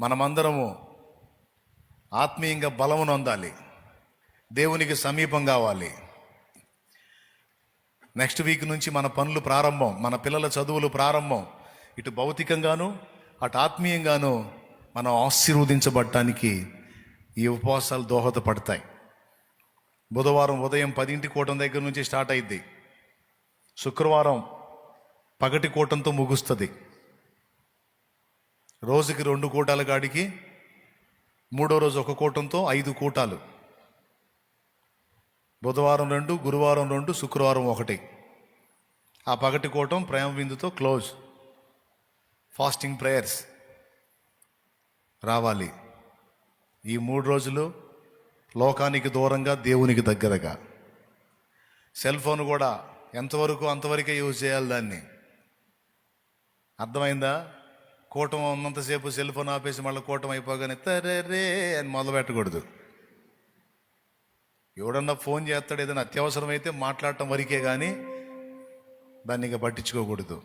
మనమందరము ఆత్మీయంగా బలము నొందాలి. దేవునికి సమీపం కావాలి. నెక్స్ట్ వీక్ నుంచి మన పనులు ప్రారంభం మన పిల్లల చదువులు ప్రారంభం. ఇటు భౌతికంగాను అటు ఆత్మీయంగాను మనం ఆశీర్వదించబడటానికి ఈ ఉపవాసాలు దోహదపడతాయి. బుధవారం ఉదయం పదింటి కూటం దగ్గర నుంచి స్టార్ట్ అయింది శుక్రవారం పగటి కూటంతో ముగుస్తుంది. రోజుకి రెండు కూటాల కాడికి మూడో రోజు ఒక కూటంతో ఐదు కూటాలు. బుధవారం రెండు గురువారం రెండు శుక్రవారం ఒకటి. ఆ పగటి కూటం ప్రేమ విందుతో క్లోజ్. ఫాస్టింగ్ ప్రేయర్స్ రావాలి. ఈ మూడు రోజులు లోకానికి దూరంగా దేవునికి దగ్గరగా. సెల్ ఫోన్ కూడా ఎంతవరకు అంతవరకే యూజ్ చేయాలి దాన్ని? అర్థమైందా? కూటం ఉన్నంతసేపు సెల్ ఫోన్ ఆపేసి మళ్ళీ కూటం అయిపోగానే తరే అని మొదలు పెట్టకూడదు. ఎవడన్నా ఫోన్ చేస్తాడు ఏదైనా అత్యవసరమైతే మాట్లాడటం వరకే కానీ దాన్ని ఇంకా పట్టించుకోకూడదు.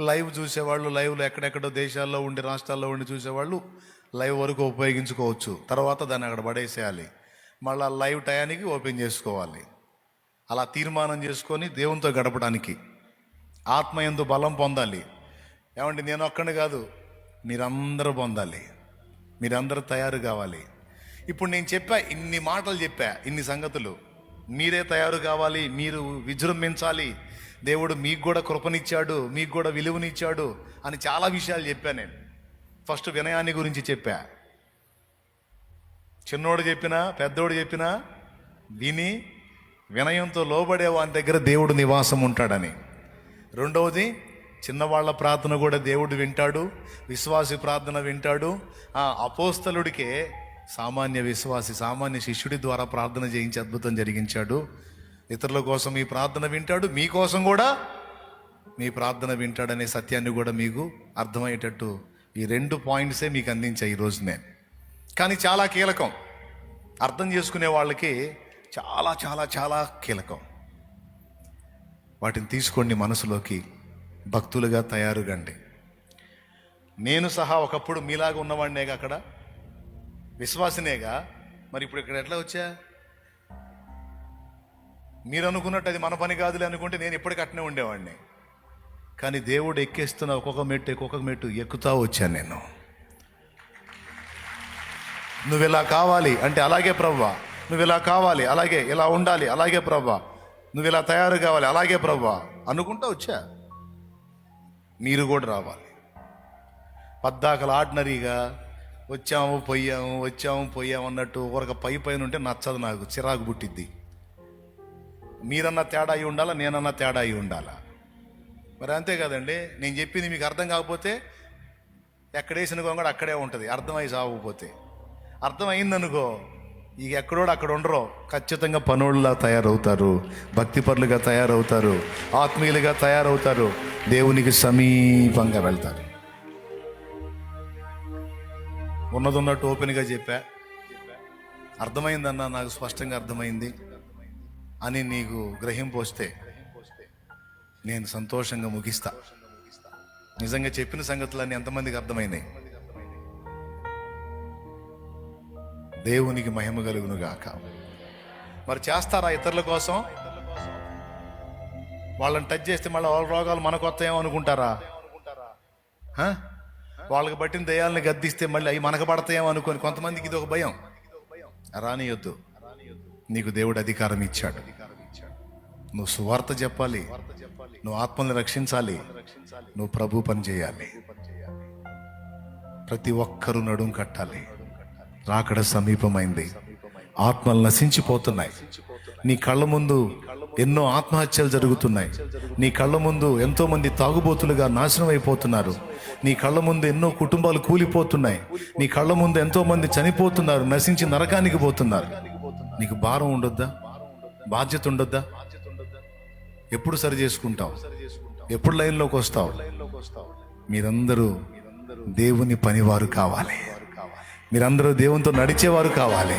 లైవ్ చూసేవాళ్ళు లైవ్లో ఎక్కడెక్కడో దేశాల్లో ఉండి రాష్ట్రాల్లో ఉండి చూసేవాళ్ళు లైవ్ వరకు ఉపయోగించుకోవచ్చు. తర్వాత దాన్ని అక్కడ పడేసేయాలి. మళ్ళీ లైవ్ టయానికి ఓపెన్ చేసుకోవాలి. అలా తీర్మానం చేసుకొని దేవునితో గడపడానికి ఆత్మయందు బలం పొందాలి. ఏమండి నేను ఒక్కడిని కాదు మీరందరూ పొందాలి. మీరందరూ తయారు కావాలి. ఇప్పుడు నేను చెప్పా ఇన్ని మాటలు చెప్పా ఇన్ని సంగతులు. మీరే తయారు కావాలి మీరు విజృంభించాలి. దేవుడు మీకు కూడా కృపనిచ్చాడు మీకు కూడా విలువనిచ్చాడు అని చాలా విషయాలు చెప్పా నేను. ఫస్ట్ వినయాన్ని గురించి చెప్పా. చిన్నోడు చెప్పినా పెద్దోడు చెప్పినా విని వినయంతో లోబడే వాని దగ్గర దేవుడు నివాసం ఉంటాడని. రెండవది చిన్నవాళ్ళ ప్రార్థన కూడా దేవుడు వింటాడు విశ్వాసి ప్రార్థన వింటాడు. ఆ అపోస్తలుడికే సామాన్య విశ్వాసి సామాన్య శిష్యుడి ద్వారా ప్రార్థన చేయించి అద్భుతం జరిగించాడు. ఇతరుల కోసం ఈ ప్రార్థన వింటాడు మీకోసం కూడా మీ ప్రార్థన వింటాడనే సత్యాన్ని కూడా మీకు అర్థమయ్యేటట్టు ఈ రెండు పాయింట్సే మీకు అందించాయి ఈరోజు నేను. కానీ చాలా కీలకం. అర్థం చేసుకునే వాళ్ళకి చాలా చాలా చాలా కీలకం. వాటిని తీసుకోండి మనసులోకి. భక్తులుగా తయారుగండి. నేను సహా ఒకప్పుడు మీలాగా ఉన్నవాడినేగా అక్కడ? విశ్వాసనేగా? మరి ఇప్పుడు ఇక్కడ ఎట్లా వచ్చా? మీరు అనుకున్నట్టు అది మన పని కాదులే అనుకుంటే నేను ఇప్పటికి అట్నే ఉండేవాడిని. కానీ దేవుడు ఎక్కేస్తున్న ఒక్కొక్క మెట్టు ఒక్కొక్క మెట్టు ఎక్కుతా వచ్చాను నేను. నువ్వు ఇలా కావాలి అంటే అలాగే ప్రవ్వా. నువ్వు ఇలా కావాలి అలాగే. ఇలా ఉండాలి అలాగే ప్రవ్వా. నువ్వు ఇలా తయారు కావాలి అలాగే ప్రవ్వా. అనుకుంటా వచ్చా? మీరు కూడా రావాలి. పద్దాకలు ఆర్డినరీగా వచ్చాము పోయాము వచ్చాము పోయాము అన్నట్టు ఒక పై పైన ఉంటే నచ్చదు నాకు చిరాకు పుట్టిద్ది. మీరన్నా తేడా అయి ఉండాలా నేనన్నా తేడా అయి ఉండాలా? మరి అంతే కదండి నేను చెప్పింది మీకు అర్థం కాకపోతే ఎక్కడేసిన కూడా అక్కడే ఉంటుంది అర్థమై సాగకపోతే అర్థమైందనుకో ఇక ఎక్కడోడు అక్కడ ఉండరో. ఖచ్చితంగా పనుల్లా తయారవుతారు. భక్తిపరులుగా తయారవుతారు. ఆత్మీయులుగా తయారవుతారు. దేవునికి సమీపంగా వెళ్తారు. ఉన్నది ఉన్నట్టు ఓపెన్గా చెప్పా. అర్థమైందన్న? నాకు స్పష్టంగా అర్థమైంది. అని నీకు గ్రహింపు వస్తే నేను సంతోషంగా ముగిస్తా. నిజంగా చెప్పిన సంగతులన్నీ ఎంతమందికి అర్థమైనాయి? దేవునికి మహిమ కలుగును గాక మరి చేస్తారా ఇతరుల కోసం? వాళ్ళని టచ్ చేస్తే మళ్ళీ వాళ్ళ రోగాలు మనకు వస్తాయేమో అనుకుంటారా? వాళ్ళకి పట్టిన దయాలని గద్దిస్తే మళ్ళీ అవి మనకు పడతాయేమో అనుకొని కొంతమందికి ఇది ఒక భయం. రానియొద్దు. నీకు దేవుడు అధికారం ఇచ్చాడు. నువ్వు సువార్త చెప్పాలి. నువ్వు ఆత్మల్ని రక్షించాలి. నువ్వు ప్రభు పని చేయాలి. ప్రతి ఒక్కరూ నడుం కట్టాలి. రాకడ సమీపమైంది. ఆత్మలు నశించిపోతున్నాయి. నీ కళ్ళ ముందు ఎన్నో ఆత్మహత్యలు జరుగుతున్నాయి. నీ కళ్ళ ముందు ఎంతోమంది తాగుబోతులుగా నాశనం అయిపోతున్నారు నీ కళ్ళ ముందు ఎన్నో కుటుంబాలు కూలిపోతున్నాయి. నీ కళ్ళ ముందు ఎంతోమంది చనిపోతున్నారు నశించి నరకానికి పోతున్నారు. నీకు భారం ఉండొద్దా? బాధ్యత ఉండొద్దా? ఎప్పుడు సరి చేసుకుంటావు? ఎప్పుడు లైన్లోకి వస్తావు? మీరందరూ దేవుని పనివారు కావాలి. మీరందరూ దేవునితో నడిచేవారు కావాలి.